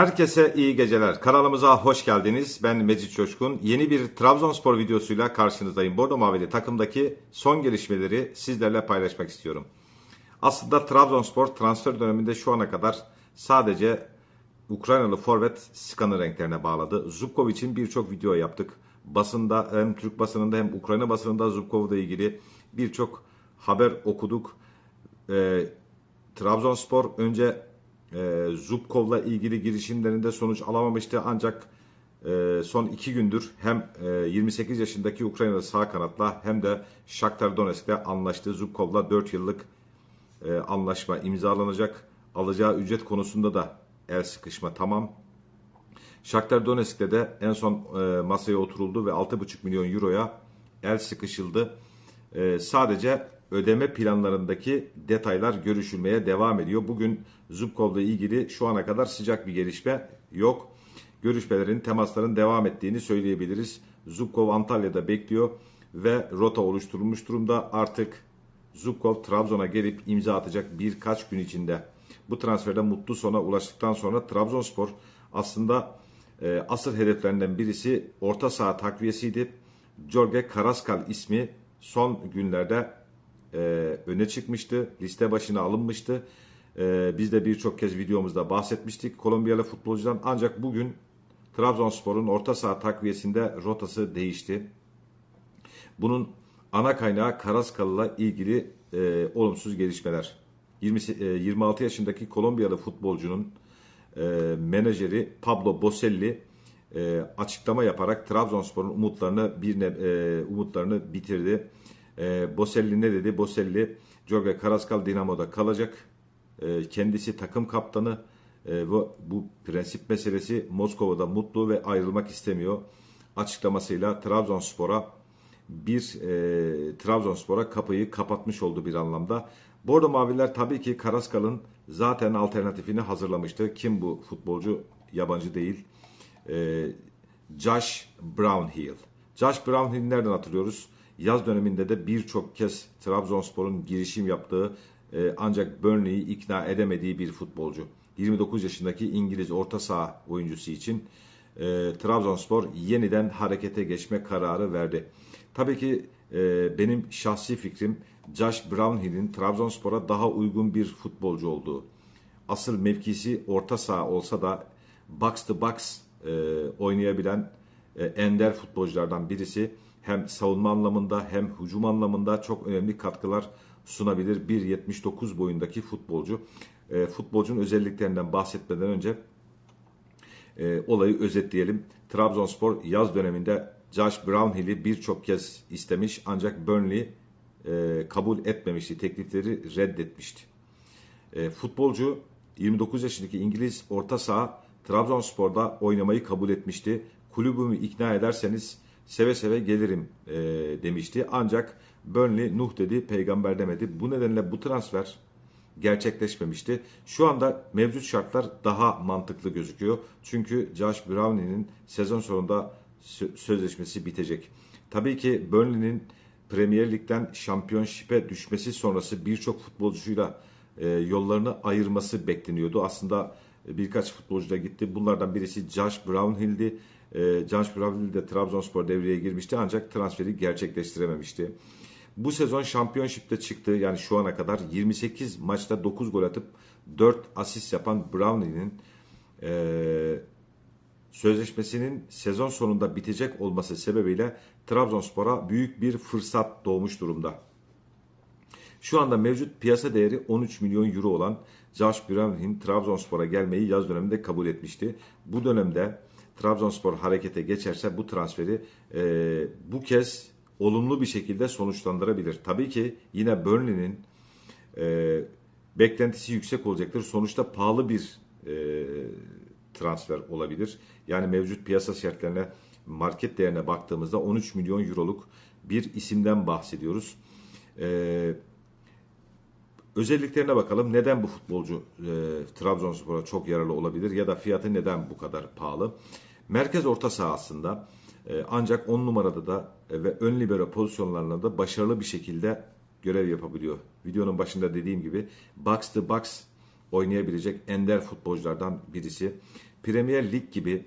Herkese iyi geceler. Kanalımıza hoş geldiniz. Ben Mecit Coşkun. Yeni bir Trabzonspor videosuyla karşınızdayım. Bordo Mavili takımdaki son gelişmeleri sizlerle paylaşmak istiyorum. Aslında Trabzonspor transfer döneminde şu ana kadar sadece Ukraynalı forvet Skan'ı renklerine bağladı. Zubkov için birçok video yaptık. Basında hem Türk basınında hem Ukrayna basınında Zubkov'la ilgili birçok haber okuduk. Ee, Trabzonspor önce e, Zubkov'la ilgili girişimlerinde sonuç alamamıştı ancak e, son iki gündür hem e, 28 yaşındaki Ukraynalı sağ kanatla hem de Shakhtar Donetsk'le anlaştı. Zubkov'la 4 yıllık e, anlaşma imzalanacak. Alacağı ücret konusunda da el sıkışma tamam. Shakhtar Donetsk'te de en son e, masaya oturuldu ve 6,5 milyon euroya el sıkışıldı. E, sadece ödeme planlarındaki detaylar görüşülmeye devam ediyor. Bugün Zubkov'la ilgili şu ana kadar sıcak bir gelişme yok. Görüşmelerin, temasların devam ettiğini söyleyebiliriz. Zubkov Antalya'da bekliyor ve rota oluşturulmuş durumda. Artık Zubkov Trabzon'a gelip imza atacak birkaç gün içinde. Bu transferde mutlu sona ulaştıktan sonra Trabzonspor aslında e, asıl hedeflerinden birisi orta saha takviyesiydi. Jorge Karaskal ismi son günlerde e, öne çıkmıştı. Liste başına alınmıştı. E, biz de birçok kez videomuzda bahsetmiştik Kolombiyalı futbolcudan. Ancak bugün Trabzonspor'un orta saha takviyesinde rotası değişti. Bunun ana kaynağı Karaskal'la ilgili e, olumsuz gelişmeler. 20, e, 26 yaşındaki Kolombiyalı futbolcunun e, menajeri Pablo Boselli e, açıklama yaparak Trabzonspor'un umutlarını bir ne, e, umutlarını bitirdi. E, Boselli ne dedi? Boselli Jorge Karaskal Dinamo'da kalacak. E, kendisi takım kaptanı e, ve bu prensip meselesi Moskova'da mutlu ve ayrılmak istemiyor. Açıklamasıyla Trabzonspor'a bir e, Trabzonspor'a kapıyı kapatmış oldu bir anlamda. Bordo Maviler tabii ki Karaskal'ın zaten alternatifini hazırlamıştı. Kim bu futbolcu? Yabancı değil. E, Josh Brownhill. Josh Brownhill'i nereden hatırlıyoruz? Yaz döneminde de birçok kez Trabzonspor'un girişim yaptığı e, ancak Burnley'i ikna edemediği bir futbolcu. 29 yaşındaki İngiliz orta saha oyuncusu için e, Trabzonspor yeniden harekete geçme kararı verdi. Tabii ki e, benim şahsi fikrim Josh Brownhill'in Trabzonspor'a daha uygun bir futbolcu olduğu. Asıl mevkisi orta saha olsa da box to box e, oynayabilen e, ender futbolculardan birisi. Hem savunma anlamında hem hücum anlamında çok önemli katkılar sunabilir. 1.79 boyundaki futbolcu. E, futbolcunun özelliklerinden bahsetmeden önce e, olayı özetleyelim. Trabzonspor yaz döneminde Josh Brownhill'i birçok kez istemiş ancak Burnley e, kabul etmemişti. Teklifleri reddetmişti. E, futbolcu 29 yaşındaki İngiliz orta saha Trabzonspor'da oynamayı kabul etmişti. Kulübümü ikna ederseniz seve seve gelirim e, demişti. Ancak Burnley Nuh dedi, peygamber demedi. Bu nedenle bu transfer gerçekleşmemişti. Şu anda mevcut şartlar daha mantıklı gözüküyor. Çünkü Josh Brownley'nin sezon sonunda sö- sözleşmesi bitecek. Tabii ki Burnley'nin Premier Lig'den şampiyonşipe düşmesi sonrası birçok futbolcuyla e, yollarını ayırması bekleniyordu. Aslında birkaç futbolcu da gitti. Bunlardan birisi Josh Brownhill'di. E, Josh Brownhill de Trabzonspor devreye girmişti ancak transferi gerçekleştirememişti. Bu sezon şampiyonşipte çıktı. Yani şu ana kadar 28 maçta 9 gol atıp 4 asist yapan Brownhill'in e, sözleşmesinin sezon sonunda bitecek olması sebebiyle Trabzonspor'a büyük bir fırsat doğmuş durumda. Şu anda mevcut piyasa değeri 13 milyon euro olan Josh Brownhill'in Trabzonspor'a gelmeyi yaz döneminde kabul etmişti. Bu dönemde Trabzonspor harekete geçerse bu transferi e, bu kez olumlu bir şekilde sonuçlandırabilir. Tabii ki yine Burnley'nin e, beklentisi yüksek olacaktır. Sonuçta pahalı bir e, transfer olabilir. Yani mevcut piyasa şartlarına market değerine baktığımızda 13 milyon euroluk bir isimden bahsediyoruz. Ee, özelliklerine bakalım. Neden bu futbolcu e, Trabzonspor'a çok yararlı olabilir ya da fiyatı neden bu kadar pahalı? Merkez orta sahasında e, ancak 10 numarada da e, ve ön libero pozisyonlarında da başarılı bir şekilde görev yapabiliyor. Videonun başında dediğim gibi box to box oynayabilecek ender futbolculardan birisi. Premier Lig gibi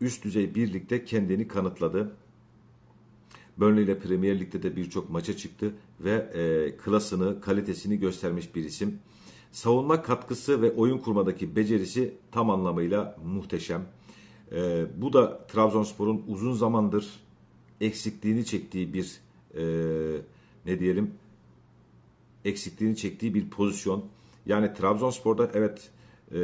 üst düzey bir ligde kendini kanıtladı. Burnley ile Premier Lig'de de birçok maça çıktı ve e, klasını, kalitesini göstermiş bir isim. Savunma katkısı ve oyun kurmadaki becerisi tam anlamıyla muhteşem. E, bu da Trabzonspor'un uzun zamandır eksikliğini çektiği bir e, ne diyelim eksikliğini çektiği bir pozisyon. Yani Trabzonspor'da evet e,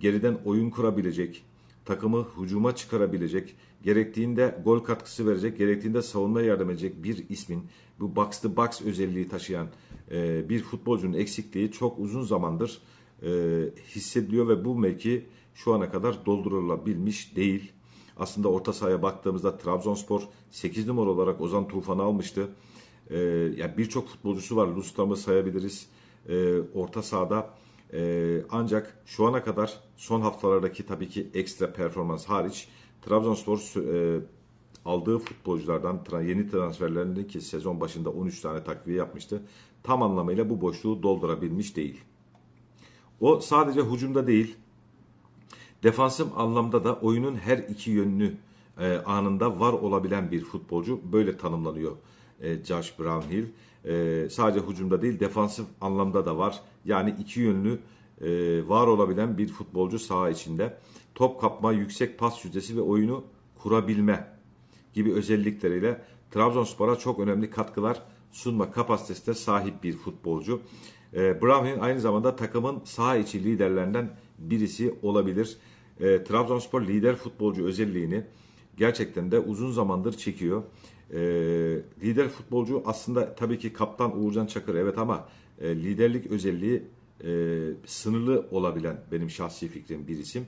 geriden oyun kurabilecek, takımı hücuma çıkarabilecek, gerektiğinde gol katkısı verecek, gerektiğinde savunmaya yardım edecek bir ismin bu box to box özelliği taşıyan e, bir futbolcunun eksikliği çok uzun zamandır e, hissediliyor ve bu mevki şu ana kadar doldurulabilmiş değil. Aslında orta sahaya baktığımızda Trabzonspor 8 numara olarak Ozan Tufan'ı almıştı. Ee, yani birçok futbolcusu var. Lustam'ı sayabiliriz. Ee, orta sahada Ee, ancak şu ana kadar son haftalardaki tabii ki ekstra performans hariç Trabzonspor e, aldığı futbolculardan yeni transferlerinde ki sezon başında 13 tane takviye yapmıştı. Tam anlamıyla bu boşluğu doldurabilmiş değil. O sadece hücumda değil, defansif anlamda da oyunun her iki yönlü e, anında var olabilen bir futbolcu böyle tanımlanıyor e, Josh Brownhill. E, sadece hücumda değil defansif anlamda da var. Yani iki yönlü e, var olabilen bir futbolcu saha içinde. Top kapma, yüksek pas yüzdesi ve oyunu kurabilme gibi özellikleriyle Trabzonspor'a çok önemli katkılar sunma kapasitesine sahip bir futbolcu. E, Brownhill aynı zamanda takımın saha içi liderlerinden birisi olabilir. E, Trabzonspor lider futbolcu özelliğini gerçekten de uzun zamandır çekiyor. E, lider futbolcu aslında tabii ki kaptan Uğurcan Çakır evet ama e, liderlik özelliği e, sınırlı olabilen benim şahsi fikrim bir isim.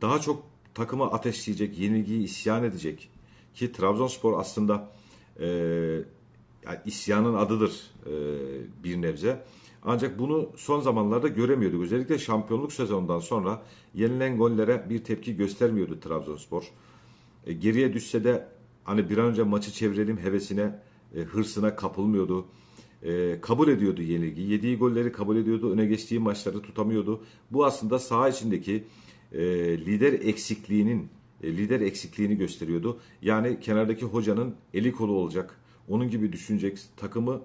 Daha çok takımı ateşleyecek, yenilgiyi isyan edecek ki Trabzonspor aslında e, yani isyanın adıdır e, bir nebze. Ancak bunu son zamanlarda göremiyorduk. Özellikle şampiyonluk sezonundan sonra yenilen gollere bir tepki göstermiyordu Trabzonspor. E, geriye düşse de hani bir an önce maçı çevirelim hevesine, e, hırsına kapılmıyordu. E, kabul ediyordu yenilgi. Yediği golleri kabul ediyordu. Öne geçtiği maçları tutamıyordu. Bu aslında saha içindeki e, lider eksikliğinin e, lider eksikliğini gösteriyordu. Yani kenardaki hocanın eli kolu olacak. Onun gibi düşünecek. Takımı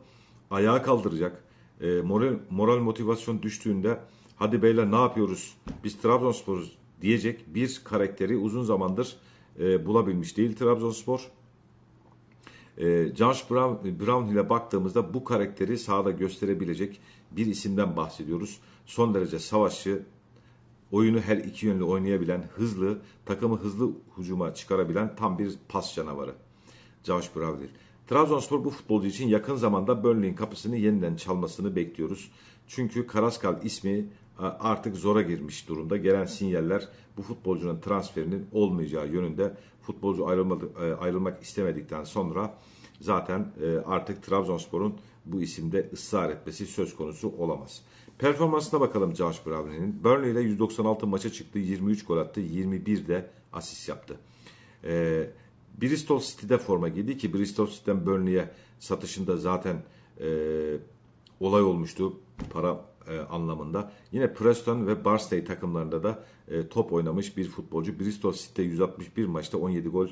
ayağa kaldıracak. E, moral, moral motivasyon düştüğünde hadi beyler ne yapıyoruz? Biz Trabzonspor'uz diyecek bir karakteri uzun zamandır e, bulabilmiş değil Trabzonspor. E, Josh Brown, Brown ile baktığımızda bu karakteri sahada gösterebilecek bir isimden bahsediyoruz. Son derece savaşçı, oyunu her iki yönlü oynayabilen, hızlı, takımı hızlı hücuma çıkarabilen tam bir pas canavarı. Josh Brown Trabzonspor bu futbolcu için yakın zamanda Burnley'in kapısını yeniden çalmasını bekliyoruz. Çünkü Karaskal ismi artık zora girmiş durumda. Gelen sinyaller bu futbolcunun transferinin olmayacağı yönünde. Futbolcu ayrılmadı, ayrılmak istemedikten sonra zaten artık Trabzonspor'un bu isimde ısrar etmesi söz konusu olamaz. Performansına bakalım Josh Brown'in. Burnley ile 196 maça çıktı. 23 gol attı. 21 de asist yaptı. Ee, Bristol City'de forma giydi ki Bristol City'den Burnley'e satışında zaten e, olay olmuştu para e, anlamında. Yine Preston ve Barnsley takımlarında da e, top oynamış bir futbolcu. Bristol City'de 161 maçta 17 gol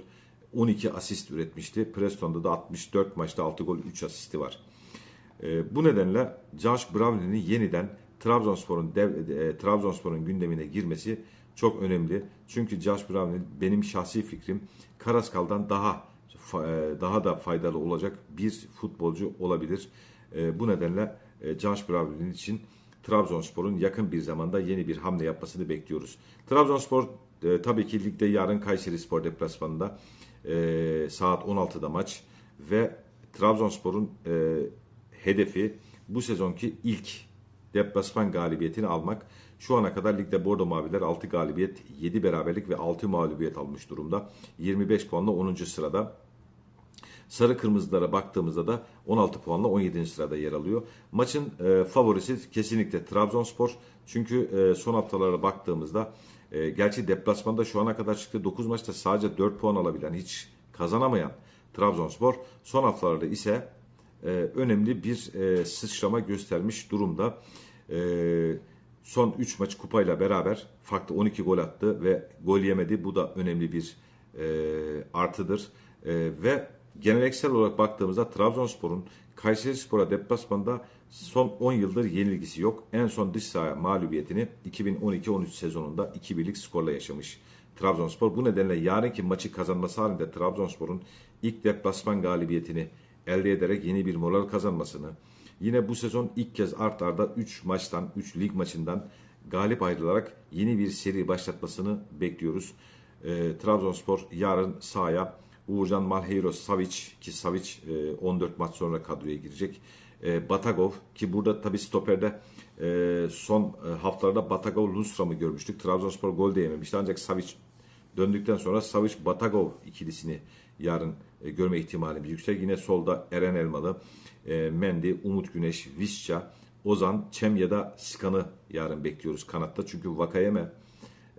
12 asist üretmişti. Preston'da da 64 maçta 6 gol 3 asisti var. E, bu nedenle Josh Brownley'nin yeniden Trabzonspor'un e, Trabzonspor'un gündemine girmesi çok önemli. Çünkü Josh Brownley benim şahsi fikrim Karaskal'dan daha e, daha da faydalı olacak bir futbolcu olabilir. E, bu nedenle e, Josh Brownley için Trabzonspor'un yakın bir zamanda yeni bir hamle yapmasını bekliyoruz. Trabzonspor tabii ki ligde yarın Kayseri Spor deplasmanında saat 16'da maç ve Trabzonspor'un hedefi bu sezonki ilk deplasman galibiyetini almak. Şu ana kadar ligde Bordo Maviler 6 galibiyet, 7 beraberlik ve 6 mağlubiyet almış durumda. 25 puanla 10. sırada. Sarı Kırmızılara baktığımızda da 16 puanla 17. sırada yer alıyor. Maçın e, favorisi kesinlikle Trabzonspor. Çünkü e, son haftalara baktığımızda e, gerçi deplasmanda şu ana kadar çıktığı 9 maçta sadece 4 puan alabilen, hiç kazanamayan Trabzonspor son haftalarda ise e, önemli bir e, sıçrama göstermiş durumda. E, son 3 maç kupayla beraber farklı 12 gol attı ve gol yemedi. Bu da önemli bir e, artıdır. E, ve geleneksel olarak baktığımızda Trabzonspor'un Kayserispor'a deplasmanda son 10 yıldır yenilgisi yok. En son dış saha mağlubiyetini 2012-13 sezonunda 2-1'lik skorla yaşamış Trabzonspor. Bu nedenle yarınki maçı kazanması halinde Trabzonspor'un ilk deplasman galibiyetini elde ederek yeni bir moral kazanmasını, yine bu sezon ilk kez art arda 3 maçtan, 3 lig maçından galip ayrılarak yeni bir seri başlatmasını bekliyoruz. E, Trabzonspor yarın sahaya Uğurcan Malheiros Savic ki Savic e, 14 maç sonra kadroya girecek. E, Batagov ki burada tabi stoperde e, son e, haftalarda Batagov Lundstrom'u görmüştük. Trabzonspor gol de yememişti ancak Savic döndükten sonra Savic Batagov ikilisini yarın e, görme ihtimalimiz yüksek. Yine solda Eren Elmalı, e, Mendy, Umut Güneş, Visca, Ozan, Çem ya da Skan'ı yarın bekliyoruz kanatta. Çünkü Vakayeme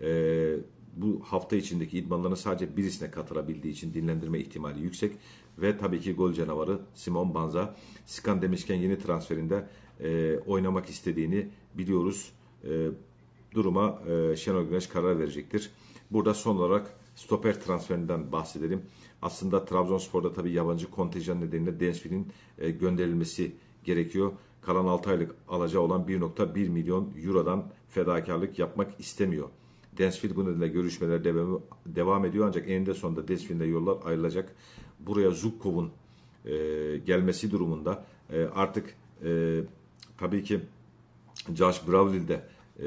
e, bu hafta içindeki idmanların sadece birisine katılabildiği için dinlendirme ihtimali yüksek. Ve tabii ki gol canavarı Simon Banza. Skan demişken yeni transferinde e, oynamak istediğini biliyoruz. E, duruma e, Şenol Güneş karar verecektir. Burada son olarak stoper transferinden bahsedelim. Aslında Trabzonspor'da tabii yabancı kontenjan nedeniyle Densville'in e, gönderilmesi gerekiyor. Kalan 6 aylık alacağı olan 1.1 milyon eurodan fedakarlık yapmak istemiyor. Densville bu nedenle görüşmeler devam, ediyor ancak eninde sonunda Densville'de yollar ayrılacak. Buraya Zubkov'un e, gelmesi durumunda e, artık tabii ki Josh Bravlil de e,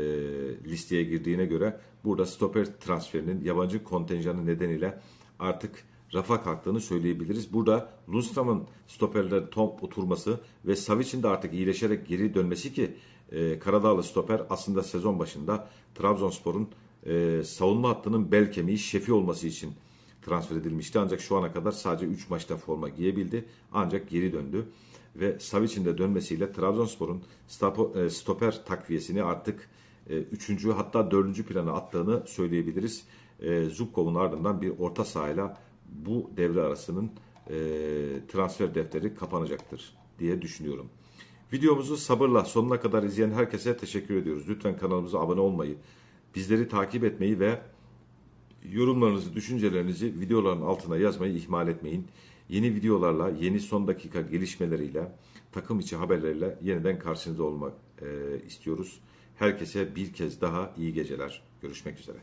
listeye girdiğine göre burada stoper transferinin yabancı kontenjanı nedeniyle artık rafa kalktığını söyleyebiliriz. Burada Lundstrom'un stoperlere top oturması ve Savic'in de artık iyileşerek geri dönmesi ki e, Karadağlı stoper aslında sezon başında Trabzonspor'un e, savunma hattının bel kemiği şefi olması için transfer edilmişti. Ancak şu ana kadar sadece 3 maçta forma giyebildi. Ancak geri döndü. Ve Savic'in de dönmesiyle Trabzonspor'un e, stoper takviyesini artık 3. hatta 4. plana attığını söyleyebiliriz. E, Zubkov'un ardından bir orta sahayla bu devre arasının e, transfer defteri kapanacaktır diye düşünüyorum. Videomuzu sabırla sonuna kadar izleyen herkese teşekkür ediyoruz. Lütfen kanalımıza abone olmayı, bizleri takip etmeyi ve yorumlarınızı, düşüncelerinizi videoların altına yazmayı ihmal etmeyin. Yeni videolarla, yeni son dakika gelişmeleriyle, takım içi haberleriyle yeniden karşınızda olmak e, istiyoruz. Herkese bir kez daha iyi geceler. Görüşmek üzere.